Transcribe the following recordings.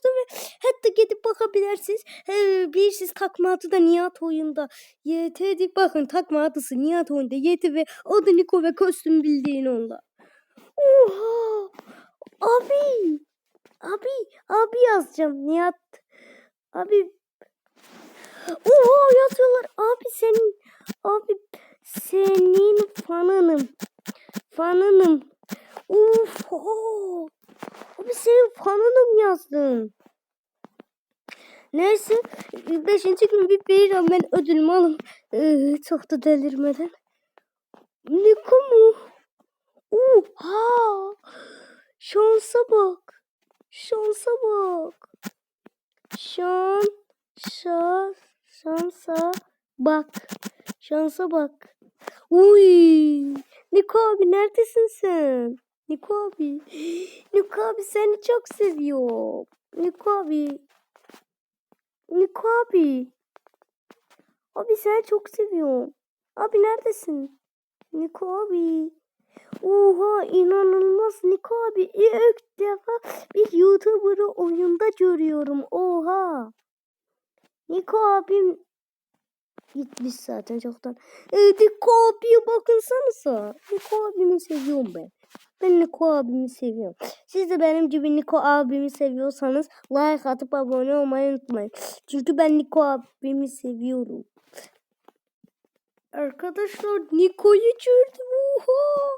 çıktı ve hatta gidip bakabilirsiniz. He, bir siz takma adı da Nihat oyunda. YT deyip bakın takma adısı Nihat oyunda. YT ve adı Niko ve kostüm bildiğin onda. Oha! Abi! Abi! Abi yazacağım Nihat. Abi Oha yazıyorlar. Abi senin abi senin fanınım. Fanınım. Uf. oo. Abi senin fanınım yazdım. Neyse. Beşinci gün bir bir ben ödülümü alım. Ee, çok da delirmeden. Niko mu? Oha. Şansa bak. Şansa bak. Şan. Şans. Şansa bak. Şansa bak. Uy. Niko abi neredesin sen? Niko abi. Niko abi seni çok seviyorum. Niko abi. Niko abi. Abi seni çok seviyorum. Abi neredesin? Niko abi. Oha inanılmaz Niko abi. İlk defa bir YouTuber'ı oyunda görüyorum. Oha. Niko abim gitmiş zaten çoktan. E, Niko abiye bakınsanıza. Niko abimi seviyorum ben. Ben Niko abimi seviyorum. Siz de benim gibi Niko abimi seviyorsanız like atıp abone olmayı unutmayın. Çünkü ben Niko abimi seviyorum. Arkadaşlar Niko'yu gördüm. Oha!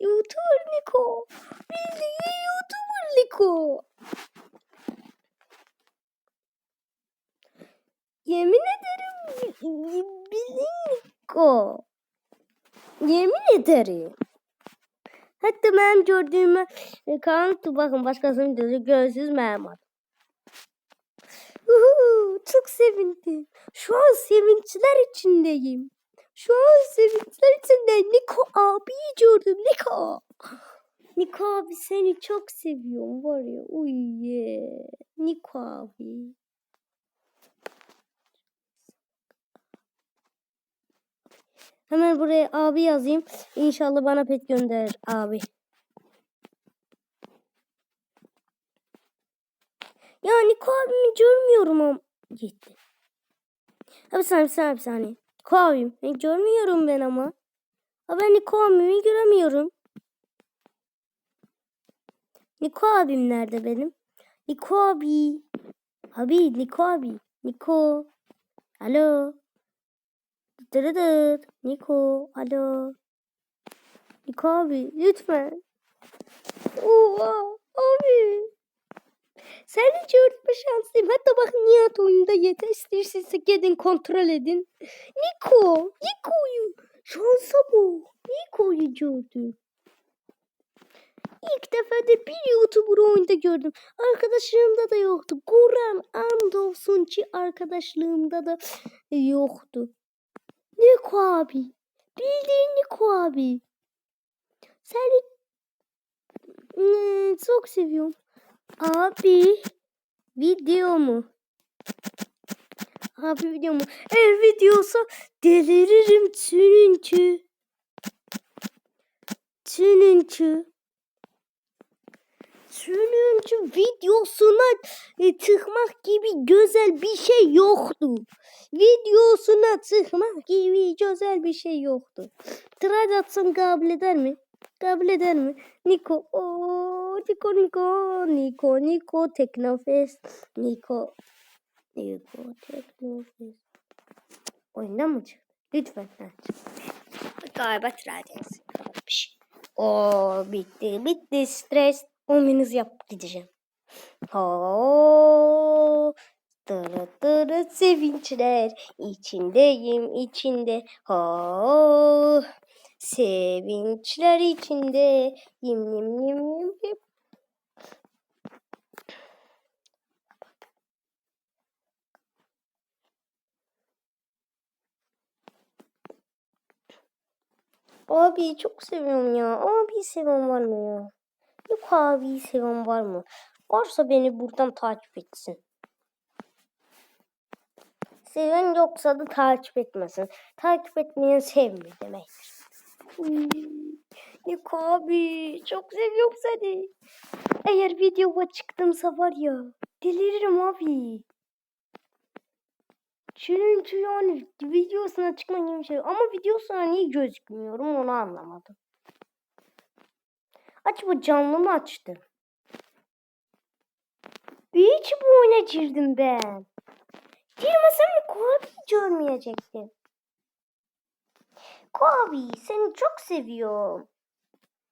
YouTuber Niko. Bildiğin YouTuber Niko. Yemin ederim bildiğin Niko. Yemin ederim. Hatta benim gördüğümü e, kanıtı bakın başkasının gözü gözsüz Mehmet. Uhu, çok sevindim. Şu an sevinçler içindeyim. Şu an sevinçler içinde Niko abiyi gördüm. Niko. Niko abi seni çok seviyorum var ya. Uy. Niko abi. Hemen buraya abi yazayım. İnşallah bana pet gönderir abi. Ya Niko abimi görmüyorum ama. Gitti. Abi saniye bir saniye bir saniye. Niko abim. Ben görmüyorum ben ama. Ama ben Niko abimi göremiyorum. Niko abim nerede benim? Niko abi. Abi Niko abi. Niko. Alo. Dırıdır. Niko. Alo. Niko abi lütfen. Oha abi. Seni görme şanslıyım. Hatta bak Nihat oyunda yeter. İsterseniz gidin kontrol edin. Niko. Niko'yu. Şansa bu. Niko'yu gördüm. İlk defa da bir YouTuber oyunda gördüm. Arkadaşlığımda da yoktu. Kur'an andolsun ki arkadaşlığımda da yoktu. Niko abi. Bildiğin Niko abi. Seni Hmm, çok seviyorum. Abi video mu? Abi video mu? Eğer videosa deliririm çünkü. Çünkü. Çünkü videosuna e, tıkmak gibi güzel bir şey yoktu. Videosuna tıkmak gibi güzel bir şey yoktu. Trade atsam kabul eder mi? Kabul eder mi? Niko. Oo, Niko Niko. Niko Niko Teknofest. Niko. Niko Teknofest. Oyundan mı çıktı? Lütfen. Galiba trade yapmış. Oo bitti bitti stres. 10 minut yap gideceğim. Ho. Tırı tırı sevinçler içindeyim içinde. Ho. Sevinçler içinde. Yim yim yim yim yim. Abi çok seviyorum ya. Abi seven var mı ya? Yok abi seven var mı? Varsa beni buradan takip etsin. Seven yoksa da takip etmesin. Takip etmeyen sevmiyor demektir. Yok abi çok seviyorum seni. Eğer videoma çıktımsa var ya Deliririm abi. Çünkü yani videosuna çıkma gibi şey. Ama videosuna niye gözükmüyorum onu anlamadım. Acaba canlı mı açtı? Hiç bu oyuna girdim ben. Girmesem de Koabi'yi görmeyecektim. Koabi seni çok seviyorum.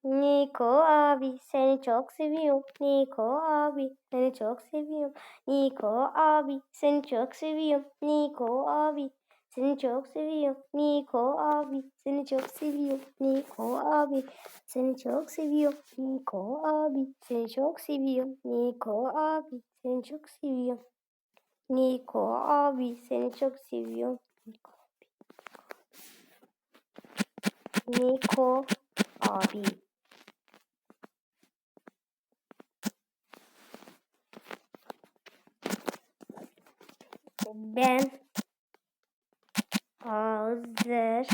Niko abi seni çok seviyorum. Niko abi seni çok seviyorum. Niko abi seni çok seviyorum. Niko abi seni çok seviyorum. Niko abi seni çok seviyorum. Niko abi seni çok seviyorum. Niko abi seni çok seviyorum. Niko abi seni çok seviyorum. Niko abi seni çok seviyorum. Niko abi. Ben hazır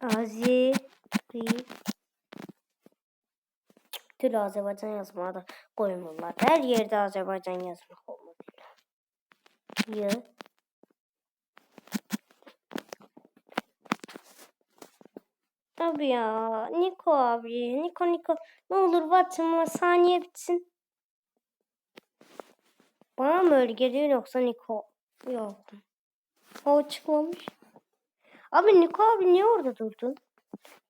Azi Tüm Azerbaycan yazmağı da koymurlar. Her yerde Azerbaycan yazmak olmalı. Ya. Abi ya. Niko abi. Niko Niko. Ne olur Watson'la saniye bitsin. Bana mı öyle geliyor yoksa Niko? Yok. O çıkmamış. Abi Niko abi niye orada durdun?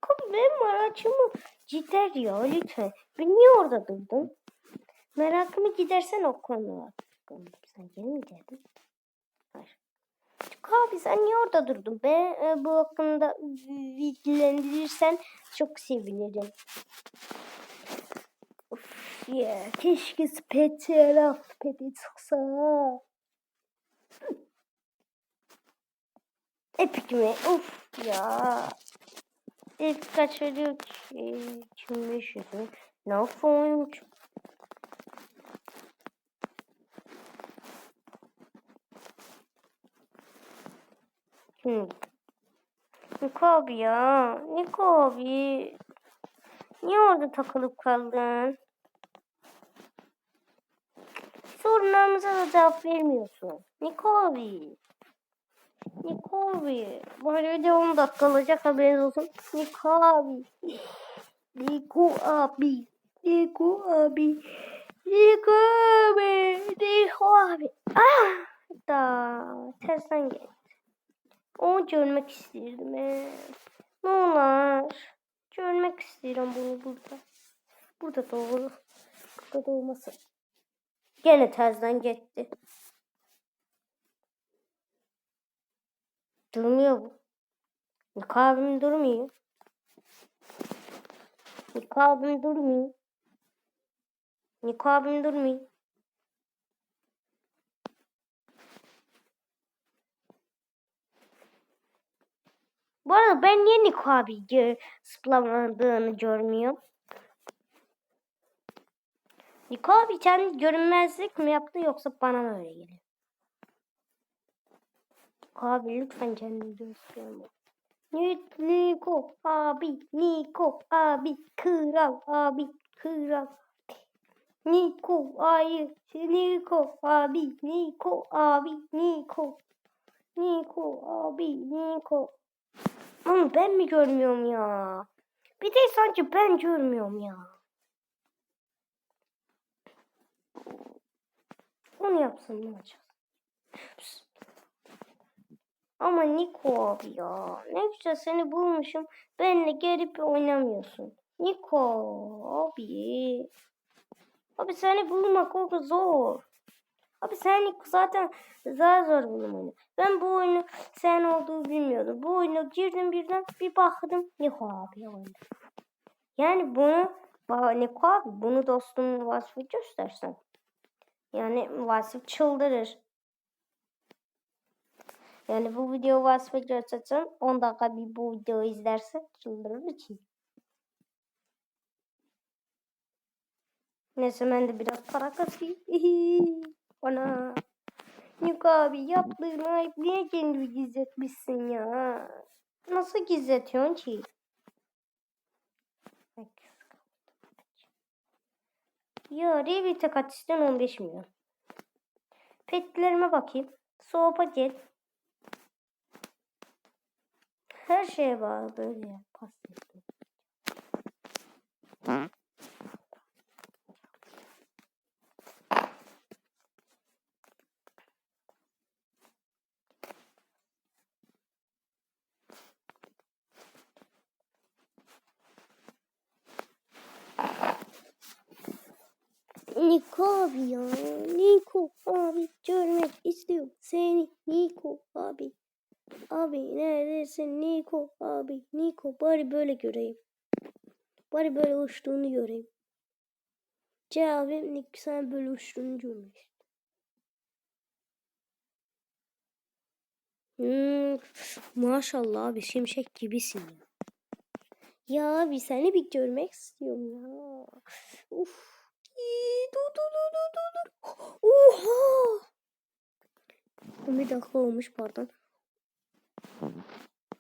Abi benim aracımı gider ya lütfen. Ben niye orada durdun? Merakımı gidersen o konuya. Sen gelmeyecektin. Hayır. Niko abi sen niye orada durdun? Ben e, bu hakkında bilgilendirirsen çok sevinirim. Ya keşke spetiyel pedi çıksa. Epik mi? Of ya. İlk kaçırıyor ki. Kim yaşıyor? Ne oyuncu? Hmm. Niko abi ya. Niko abi. Niye orada takılıp kaldın? Da cevap vermiyorsun. Niko abi. Niko abi. Bu arada 10 dakika olacak haberiniz olsun. Niko abi. Niko abi. Niko abi. Niko abi. Niko abi. Ah! Da tersten geldi. Onu görmek istedim. Ee, ne olur. Görmek istiyorum bunu burada. Burada doğru. Burada olmasın. Gene tersten gitti. Durmuyor bu. Niko abim durmuyor. Niko abim durmuyor. Niko abim durmuyor. Bu arada ben niye Niko abi zıplamadığını görmüyorum. Niko abi kendi görünmezlik mi yaptı yoksa bana mı öyle geliyor? Abi lütfen kendini gösterme. Niko abi, Niko abi, kral abi, kral. Niko ayı, Niko abi, Niko abi, Niko. Niko abi, Niko. Ama ben mi görmüyorum ya? Bir de sanki ben görmüyorum ya. Onu yapsın ne olacak? Ama Niko abi ya. Ne güzel seni bulmuşum. Benle gelip oynamıyorsun. Niko abi. Abi seni bulmak o zor. Abi sen zaten daha zor bulmanı. Ben bu oyunu sen olduğu bilmiyordum. Bu oyunu girdim birden bir baktım. Niko abi oyunda. Yani bunu Niko abi bunu dostum vasfı göstersen. Yani vasıf çıldırır. Yani bu video vasfı göstersen 10 dakika bir bu videoyu izlerse çıldırır ki. Neyse ben de biraz para kasayım. Bana. Yok abi yaptığın ayıp niye kendini gizletmişsin ya? Nasıl gizletiyorsun ki? Ya Revita kaçıştan 15 milyon. Petlerime bakayım. Soğupa gel. Her şeye var böyle. Pas Niko abi ya. Niko abi görmek istiyorum seni. Niko abi. Abi neredesin Niko abi. Niko bari böyle göreyim. Bari böyle uçtuğunu göreyim. C abi Niko sen böyle uçtuğunu görmüş. Hmm, maşallah abi şimşek gibisin ya. Ya abi seni bir görmek istiyorum ya. Uf. Dur dur dur dur dur. Oha. Bir dakika olmuş pardon.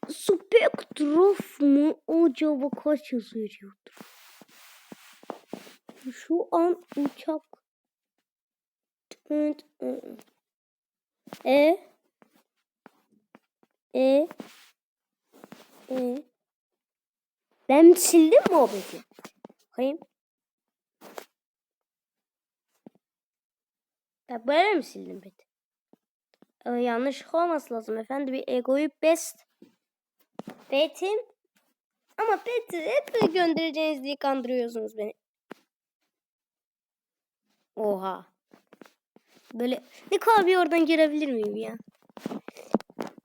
Spektrof mu acaba kaç hız veriyordur? Şu an uçak. E e e ben sildim mi o? Bakayım. Ya böyle mi sildim beti? Ee, yanlış olması lazım efendim. Bir egoyu best. Betim. Ama beti hep göndereceğiniz diye kandırıyorsunuz beni. Oha. Böyle Niko abi oradan girebilir miyim ya?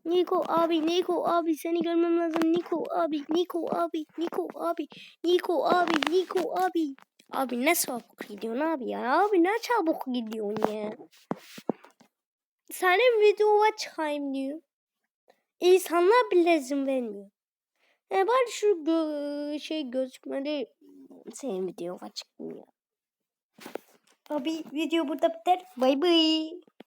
Niko abi, Niko abi seni görmem lazım. Niko abi, Niko abi, Niko abi, Niko abi, Niko abi. Abi ne çabuk gidiyorsun abi ya? Abi ne çabuk gidiyorsun ya? Senin videoya çıkayım diyor. İnsanlar bile izin vermiyor. E bari şu gö şey gözükmeli senin videoya çıkmıyor. Abi video burada biter. Bay bay.